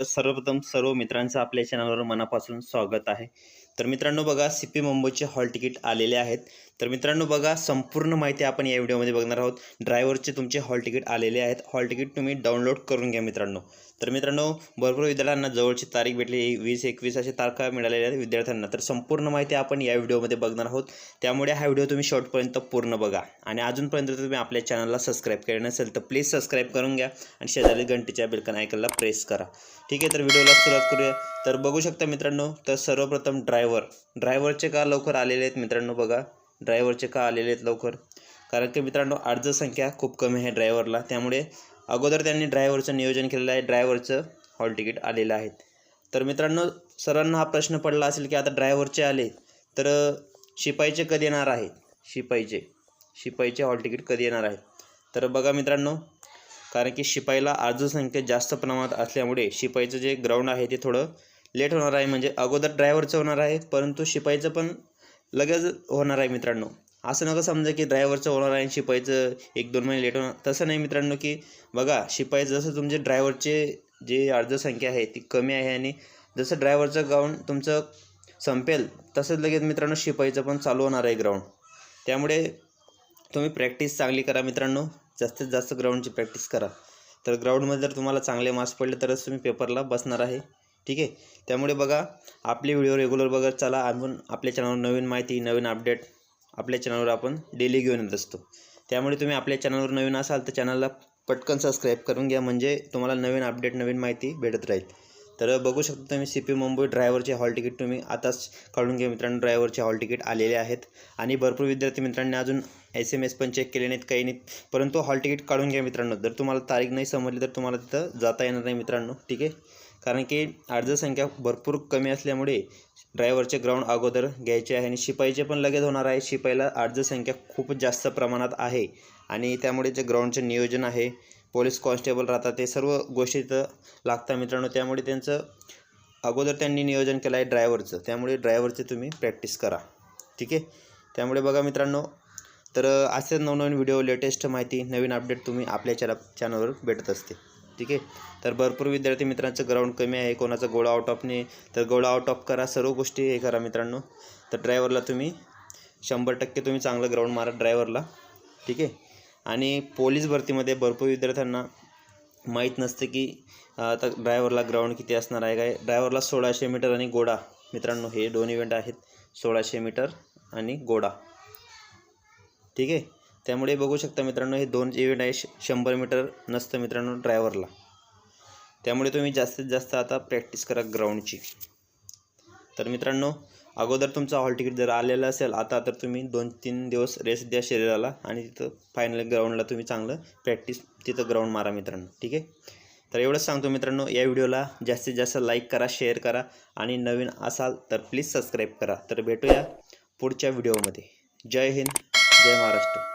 तर सर्वप्रथम सर्व मित्रांचं आपल्या चॅनलवर मनापासून स्वागत आहे. तर मित्रांनो बघा सी पी मुंबईचे हॉल तिकीट आलेले आहेत. तर मित्रांनो बघा संपूर्ण माहिती आपण या व्हिडिओमध्ये बघणार आहोत. ड्रायव्हरचे तुमचे हॉल तिकीट आलेले आहेत. हॉल तिकीट तुम्ही डाउनलोड करून घ्या मित्रांनो. तर मित्रांनो भरपूर विद्यार्थ्यांना जवळची तारीख भेटली. वीस एकवीस अशा तारखा मिळालेल्या आहेत विद्यार्थ्यांना. तर संपूर्ण माहिती आपण या व्हिडिओमध्ये बघणार आहोत. त्यामुळे हा व्हिडिओ तुम्ही शॉर्टपर्यंत पूर्ण बघा. आणि अजूनपर्यंत तुम्ही आपल्या चॅनलला सबस्क्राईब केलं नसेल तर प्लीज सबस्क्राईब करून घ्या. आणि शेजारी घंटीच्या बिलकन ऐकायला प्रेस करा. ठीक आहे तर व्हिडिओला सुरुवात करूया. तर बघू शकता मित्रांनो तर सर्वप्रथम ड्रायव्हर ड्रायव्हरचे का लवकर आलेले आहेत मित्रांनो बघा. ड्रायव्हरचे का आलेले आहेत लवकर? कारण की मित्रांनो अर्ज संख्या खूप कमी आहे ड्रायव्हरला त्यामुळे अगोदर त्यांनी ड्रायव्हरचं नियोजन केलेलं आहे. ड्रायव्हरचं हॉल तिकीट आलेलं आहे. तर मित्रांनो सर्वांना हा प्रश्न पडला असेल की आता ड्रायव्हरचे आले तर शिपाईचे कधी येणार आहेत? शिपाईचे. शिपाईचे हॉल तिकीट कधी येणार आहे तर बघा मित्रांनो कारण की शिपाईला अर्ज संख्या जास्त प्रमाणात असल्यामुळे शिपाईचं जे ग्राउंड आहे ते थोडं लेट होणार आहे. म्हणजे अगोदर ड्रायव्हरचं होणार आहे परंतु शिपाईचं पण लगेच होणार आहे मित्रांनो. असं नका समजा की ड्रायव्हरचं होणार आहे आणि शिपाईचं एक दोन महिने लेट होणार. तसं नाही मित्रांनो की बघा शिपाई जसं तुमचे ड्रायव्हरचे जे अर्ज संख्या आहे ती कमी आहे आणि जसं ड्रायव्हरचं ग्राउंड तुमचं संपेल तसंच लगेच मित्रांनो शिपाईचं पण चालू होणार आहे ग्राउंड त्यामुळे तुम्ही प्रॅक्टिस चांगली करा मित्रांनो. जास्तीत जास्त ग्राउंडची प्रॅक्टिस करा. तर ग्राउंडमध्ये जर तुम्हाला चांगले मार्क्स पडले तरच तुम्ही पेपरला बसणार आहे. ठीक आहे? त्यामुळे बघा आपले व्हिडिओ रेग्युलर बघत चला. आपण आपल्या चॅनलवर नवीन माहिती नवीन अपडेट आपल्या चॅनलवर आपण डेली घेऊन येत असतो. त्यामुळे तुम्ही आपल्या चॅनलवर नवीन असाल तर चॅनलला पटकन सबस्क्राईब करून घ्या. म्हणजे तुम्हाला नवीन अपडेट नवीन माहिती भेटत राहील. तर बघू शकता तुम्ही सी पी मुंबई ड्रायव्हरचे हॉल तिकीट तुम्ही आताच काढून घ्या मित्रांनो ड्रायव्हरचे हॉल तिकीट आलेले आहेत. आणि भरपूर विद्यार्थी मित्रांनी अजून एस एम एस पण चेक केले नाहीत काही नाहीत. परंतु हॉल तिकीट काढून घ्या मित्रांनो. जर तुम्हाला तारीख नाही समजली तर तुम्हाला तिथं जाता येणार नाही मित्रांनो ठीक आहे? कारण की अर्ज संख्या भरपूर कमी असल्यामुळे ड्रायव्हरचे ग्राउंड अगोदर घ्यायचे आहे आणि शिपाईचे पण लगेच होणार आहे. शिपाईला अर्ज संख्या खूप जास्त प्रमाणात आहे. आणि त्यामुळे जे ग्राउंडचे नियोजन आहे पोलीस कॉन्स्टेबल राहतात ते सर्व गोष्टी तिथं लागतात मित्रांनो. त्यामुळे त्यांचं अगोदर त्यांनी नियोजन केलं आहे ड्रायव्हरचं. त्यामुळे ड्रायव्हरचे तुम्ही प्रॅक्टिस करा. ठीक आहे? त्यामुळे बघा मित्रांनो तर असेच नवनवीन व्हिडिओ लेटेस्ट माहिती नवीन अपडेट तुम्ही आपल्या चॅनल चॅनलवर भेटत असते ठीक आहे? तर भरपूर विद्यार्थी मित्रांचं ग्राउंड कमी आहे कोणाचं गोळा आउट नाही तर गोळा आउट ऑफ करा सर्व गोष्टी हे करा मित्रांनो. तर ड्रायव्हरला तुम्ही शंभर टक्के तुम्ही चांगलं ग्राउंड मारा ड्रायव्हरला. ठीक आहे? आणि पोलीस भरतीमध्ये भरपूर विद्यार्थ्यांना माहीत नसतं की आता ड्रायव्हरला ग्राउंड किती असणार आहे काय? ड्रायव्हरला सोळाशे मीटर आणि गोडा मित्रांनो हे दोन इव्हेंट आहेत. सोळाशे मीटर आणि गोडा ठीक आहे? त्यामुळे बघू शकता मित्रांनो हे दोन इव्हेंट आहे. श शंभर मीटर नसतं मित्रांनो ड्रायव्हरला. त्यामुळे तुम्ही जास्तीत जास्त आता प्रॅक्टिस करा ग्राउंडची तर मित्रांनो अगोदर तुमचा हॉल तिकीट जर आलेलं असेल आता तर तुम्ही दोन तीन दिवस रेस्ट द्या शरीराला आणि तिथं फायनल ग्राउंडला तुम्ही चांगलं प्रॅक्टिस तिथं ग्राउंड मारा मित्रांनो ठीक आहे? तर एवढंच सांगतो मित्रांनो या व्हिडिओला जास्तीत जास्त लाईक करा शेअर करा आणि नवीन असाल तर प्लीज सबस्क्राईब करा. तर भेटूया पुढच्या व्हिडिओमध्ये. जय हिंद जय महाराष्ट्र.